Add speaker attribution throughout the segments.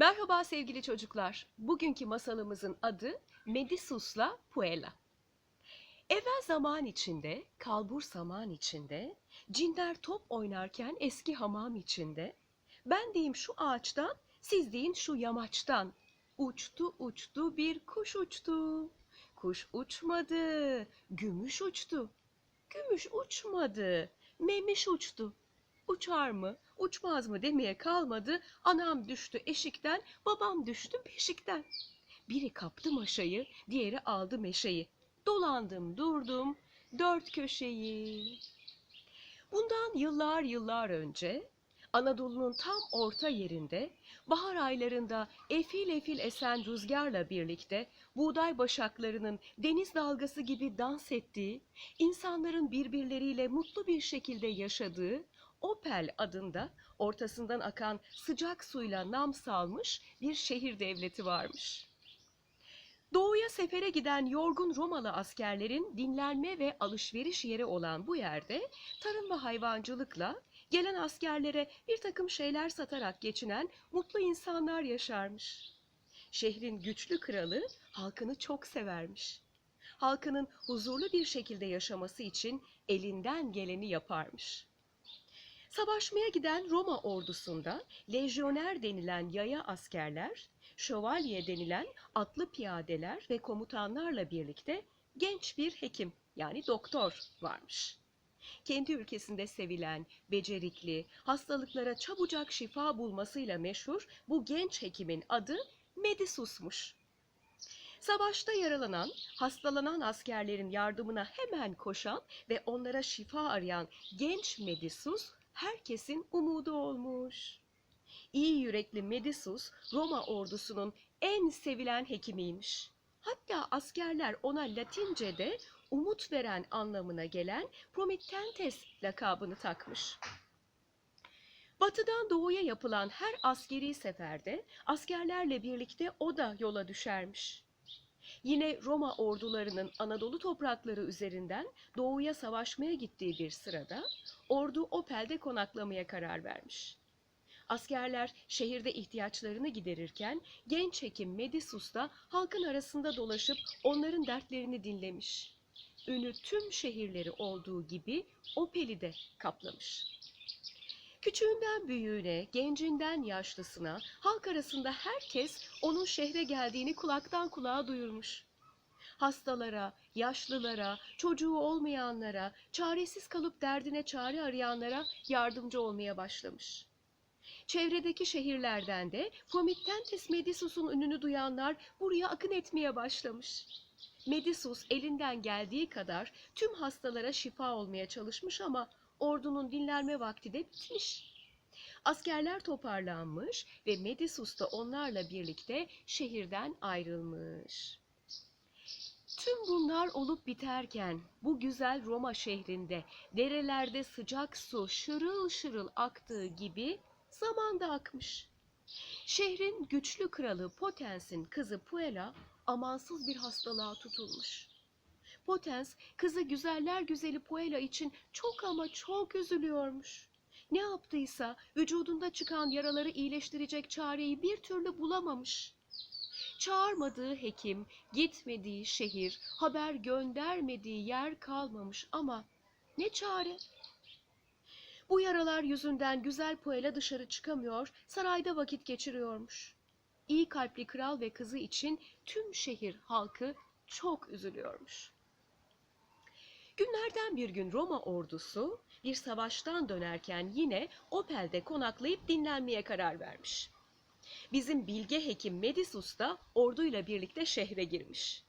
Speaker 1: Merhaba sevgili çocuklar. Bugünkü masalımızın adı Medisus'la Puella. Evvel zaman içinde, kalbur saman içinde, cinler top oynarken eski hamam içinde, ben diyeyim şu ağaçtan, siz deyin şu yamaçtan. Uçtu uçtu bir kuş uçtu. Kuş uçmadı, gümüş uçtu. Gümüş uçmadı, memiş uçtu. Uçar mı, uçmaz mı demeye kalmadı. Anam düştü eşikten, babam düştü beşikten. Biri kaptı maşayı, diğeri aldı meşeyi. Dolandım durdum dört köşeyi. Bundan yıllar yıllar önce Anadolu'nun tam orta yerinde bahar aylarında efil efil esen rüzgarla birlikte buğday başaklarının deniz dalgası gibi dans ettiği, insanların birbirleriyle mutlu bir şekilde yaşadığı Opel adında ortasından akan sıcak suyla nam salmış bir şehir devleti varmış. Doğuya sefere giden yorgun Romalı askerlerin dinlenme ve alışveriş yeri olan bu yerde tarım ve hayvancılıkla gelen askerlere bir takım şeyler satarak geçinen mutlu insanlar yaşarmış. Şehrin güçlü kralı halkını çok severmiş. Halkının huzurlu bir şekilde yaşaması için elinden geleni yaparmış. Savaşmaya giden Roma ordusunda lejyoner denilen yaya askerler, şövalye denilen atlı piyadeler ve komutanlarla birlikte genç bir hekim yani doktor varmış. Kendi ülkesinde sevilen, becerikli, hastalıklara çabucak şifa bulmasıyla meşhur bu genç hekimin adı Medisus'muş. Savaşta yaralanan, hastalanan askerlerin yardımına hemen koşan ve onlara şifa arayan genç Medisus herkesin umudu olmuş. İyi yürekli Medisus Roma ordusunun en sevilen hekimiymiş. Hatta askerler ona Latince'de umut veren anlamına gelen Promettentes lakabını takmış. Batıdan doğuya yapılan her askeri seferde askerlerle birlikte o da yola düşermiş. Yine Roma ordularının Anadolu toprakları üzerinden doğuya savaşmaya gittiği bir sırada ordu Opel'de konaklamaya karar vermiş. Askerler şehirde ihtiyaçlarını giderirken genç hekim Medisus da halkın arasında dolaşıp onların dertlerini dinlemiş. Ünü tüm şehirleri olduğu gibi Opel'i de kaplamış. Küçüğünden büyüğüne, gencinden yaşlısına, halk arasında herkes onun şehre geldiğini kulaktan kulağa duyurmuş. Hastalara, yaşlılara, çocuğu olmayanlara, çaresiz kalıp derdine çare arayanlara yardımcı olmaya başlamış. Çevredeki şehirlerden de Promettentes Medisus'un ününü duyanlar buraya akın etmeye başlamış. Medisus elinden geldiği kadar tüm hastalara şifa olmaya çalışmış ama ordunun dinlenme vakti de bitmiş. Askerler toparlanmış ve Medisus da onlarla birlikte şehirden ayrılmış. Tüm bunlar olup biterken bu güzel Roma şehrinde derelerde sıcak su şırıl şırıl aktığı gibi zaman da akmış. Şehrin güçlü kralı Potens'in kızı Puella amansız bir hastalığa tutulmuş. Potens kızı güzeller güzeli Puella için çok ama çok üzülüyormuş. Ne yaptıysa vücudunda çıkan yaraları iyileştirecek çareyi bir türlü bulamamış. Çağırmadığı hekim, gitmediği şehir, haber göndermediği yer kalmamış ama ne çare? Bu yaralar yüzünden güzel Puella dışarı çıkamıyor, sarayda vakit geçiriyormuş. İyi kalpli kral ve kızı için tüm şehir halkı çok üzülüyormuş. Günlerden bir gün Roma ordusu bir savaştan dönerken yine Opel'de konaklayıp dinlenmeye karar vermiş. Bizim bilge hekim Medisus da orduyla birlikte şehre girmiş.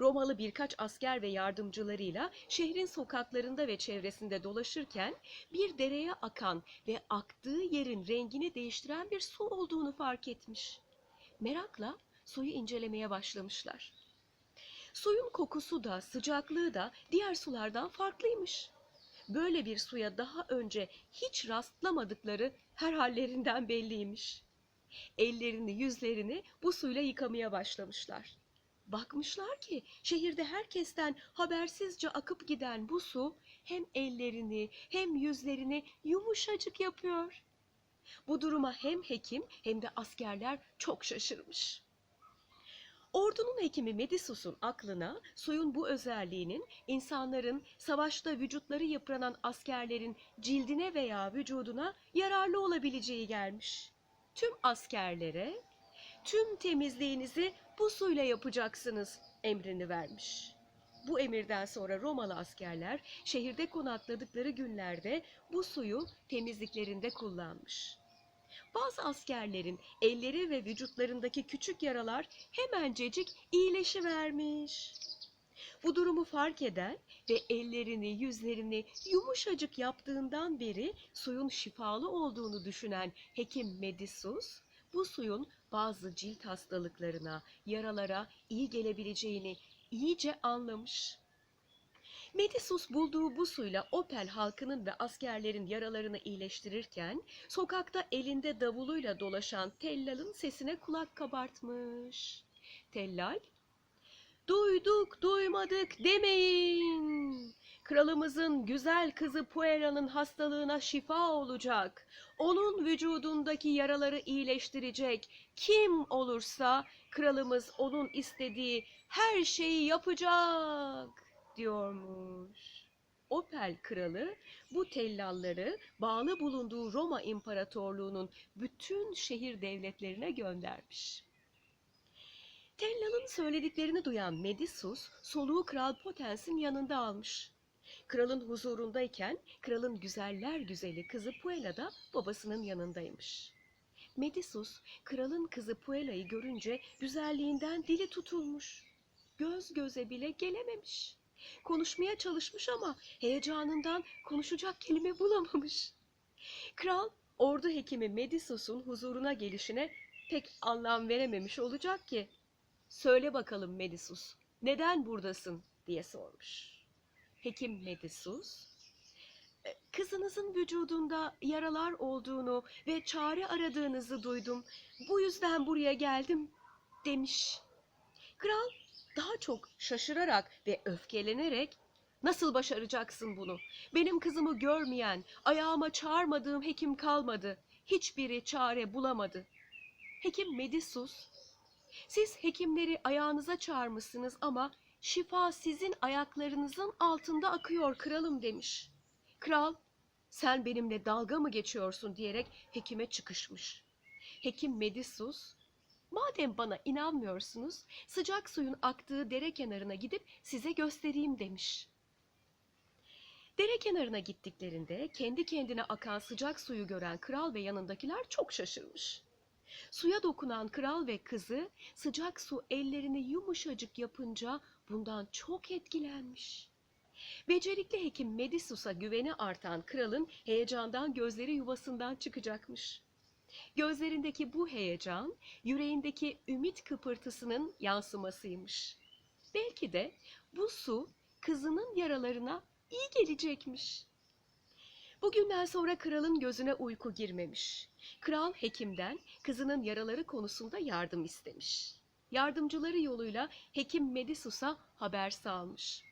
Speaker 1: Romalı birkaç asker ve yardımcılarıyla şehrin sokaklarında ve çevresinde dolaşırken bir dereye akan ve aktığı yerin rengini değiştiren bir su olduğunu fark etmiş. Merakla suyu incelemeye başlamışlar. Suyun kokusu da sıcaklığı da diğer sulardan farklıymış. Böyle bir suya daha önce hiç rastlamadıkları her hallerinden belliymiş. Ellerini yüzlerini bu suyla yıkamaya başlamışlar. Bakmışlar ki şehirde herkesten habersizce akıp giden bu su hem ellerini hem yüzlerini yumuşacık yapıyor. Bu duruma hem hekim hem de askerler çok şaşırmış. Ordunun hekimi Medisus'un aklına suyun bu özelliğinin insanların savaşta vücutları yıpranan askerlerin cildine veya vücuduna yararlı olabileceği gelmiş. Tüm askerlere tüm temizliğinizi bu suyla yapacaksınız emrini vermiş. Bu emirden sonra Romalı askerler şehirde konakladıkları günlerde bu suyu temizliklerinde kullanmış. Bazı askerlerin elleri ve vücutlarındaki küçük yaralar hemencecik iyileşivermiş. Bu durumu fark eden ve ellerini, yüzlerini yumuşacık yaptığından beri suyun şifalı olduğunu düşünen hekim Medisus, bu suyun bazı cilt hastalıklarına, yaralara iyi gelebileceğini iyice anlamış. Medisus bulduğu bu suyla Opel halkının ve askerlerin yaralarını iyileştirirken sokakta elinde davuluyla dolaşan Tellal'ın sesine kulak kabartmış. Tellal, duyduk duymadık demeyin. Kralımızın güzel kızı Puera'nın hastalığına şifa olacak. Onun vücudundaki yaraları iyileştirecek. Kim olursa kralımız onun istediği her şeyi yapacak diyormuş. Opel kralı bu tellalları bağlı bulunduğu Roma İmparatorluğu'nun bütün şehir devletlerine göndermiş. Tellal'ın söylediklerini duyan Medisus soluğu Kral Potens'in yanında almış. Kralın huzurundayken kralın güzeller güzeli kızı Puella da babasının yanındaymış. Medisus kralın kızı Puella'yı görünce güzelliğinden dili tutulmuş. Göz göze bile gelememiş. Konuşmaya çalışmış ama heyecanından konuşacak kelime bulamamış. Kral ordu hekimi Medisus'un huzuruna gelişine pek anlam verememiş olacak ki. Söyle bakalım Medisus, neden buradasın diye sormuş. Hekim Medisus, "E, kızınızın vücudunda yaralar olduğunu ve çare aradığınızı duydum. Bu yüzden buraya geldim demiş. Kral daha çok şaşırarak ve öfkelenerek nasıl başaracaksın bunu? Benim kızımı görmeyen, ayağıma çağırmadığım hekim kalmadı. Hiçbiri çare bulamadı. Hekim Medisus, siz hekimleri ayağınıza çağırmışsınız ama şifa sizin ayaklarınızın altında akıyor kralım demiş. Kral, sen benimle dalga mı geçiyorsun diyerek hekime çıkışmış. Hekim Medisus, madem bana inanmıyorsunuz sıcak suyun aktığı dere kenarına gidip size göstereyim demiş. Dere kenarına gittiklerinde kendi kendine akan sıcak suyu gören kral ve yanındakiler çok şaşırmış. Suya dokunan kral ve kızı sıcak su ellerini yumuşacık yapınca bundan çok etkilenmiş. Becerikli hekim Medisus'a güveni artan kralın heyecandan gözleri yuvasından çıkacakmış. Gözlerindeki bu heyecan, yüreğindeki ümit kıpırtısının yansımasıymış. Belki de bu su kızının yaralarına iyi gelecekmiş. Bugünden sonra kralın gözüne uyku girmemiş. Kral hekimden kızının yaraları konusunda yardım istemiş. Yardımcıları yoluyla hekim Medisus'a haber salmış.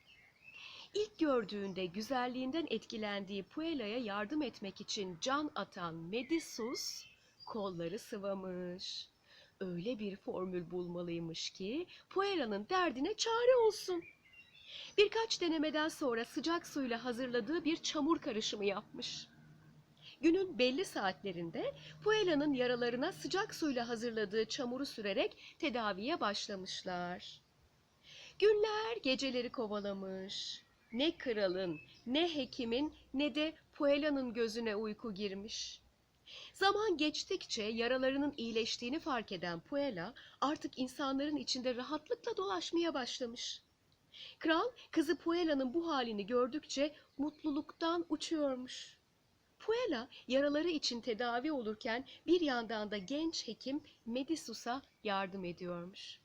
Speaker 1: İlk gördüğünde güzelliğinden etkilendiği Puella'ya yardım etmek için can atan Medisus kolları sıvamış. Öyle bir formül bulmalıymış ki Puella'nın derdine çare olsun. Birkaç denemeden sonra sıcak suyla hazırladığı bir çamur karışımı yapmış. Günün belli saatlerinde Puella'nın yaralarına sıcak suyla hazırladığı çamuru sürerek tedaviye başlamışlar. Günler geceleri kovalamış. Ne kralın, ne hekimin, ne de Puella'nın gözüne uyku girmiş. Zaman geçtikçe yaralarının iyileştiğini fark eden Puella artık insanların içinde rahatlıkla dolaşmaya başlamış. Kral kızı Puella'nın bu halini gördükçe mutluluktan uçuyormuş. Puella yaraları için tedavi olurken bir yandan da genç hekim Medisus'a yardım ediyormuş.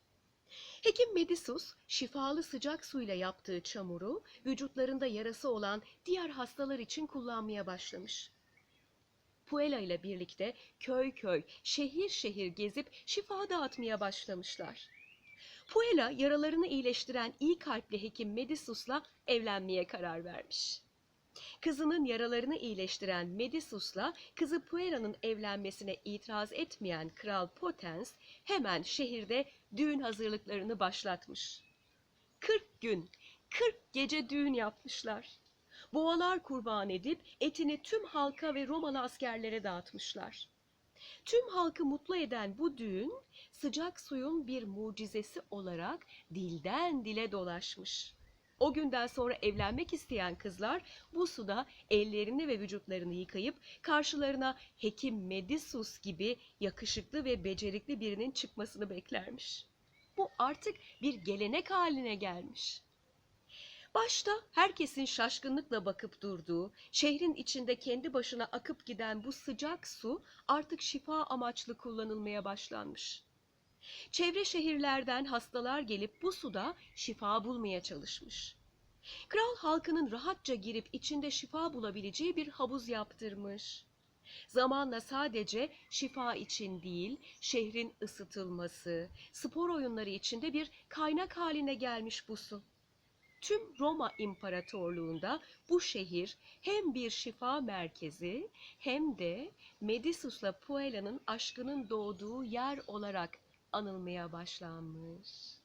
Speaker 1: Hekim Medisus şifalı sıcak suyla yaptığı çamuru vücutlarında yarası olan diğer hastalar için kullanmaya başlamış. Puella ile birlikte köy köy, şehir şehir gezip şifa dağıtmaya başlamışlar. Puella yaralarını iyileştiren iyi kalpli hekim Medisus'la evlenmeye karar vermiş. Kızının yaralarını iyileştiren Medissus'la kızı Puela'nın evlenmesine itiraz etmeyen Kral Potens hemen şehirde düğün hazırlıklarını başlatmış. 40 gün, 40 gece düğün yapmışlar. Boğalar kurban edip etini tüm halka ve Romalı askerlere dağıtmışlar. Tüm halkı mutlu eden bu düğün sıcak suyun bir mucizesi olarak dilden dile dolaşmış. O günden sonra evlenmek isteyen kızlar bu suda ellerini ve vücutlarını yıkayıp karşılarına hekim Medissus gibi yakışıklı ve becerikli birinin çıkmasını beklermiş. Bu artık bir gelenek haline gelmiş. Başta herkesin şaşkınlıkla bakıp durduğu, şehrin içinde kendi başına akıp giden bu sıcak su artık şifa amaçlı kullanılmaya başlanmış. Çevre şehirlerden hastalar gelip bu suda şifa bulmaya çalışmış. Kral halkının rahatça girip içinde şifa bulabileceği bir havuz yaptırmış. Zamanla sadece şifa için değil, şehrin ısıtılması, spor oyunları içinde bir kaynak haline gelmiş bu su. Tüm Roma İmparatorluğunda bu şehir hem bir şifa merkezi hem de Medissus'la Puela'nın aşkının doğduğu yer olarak anılmaya başlanmış.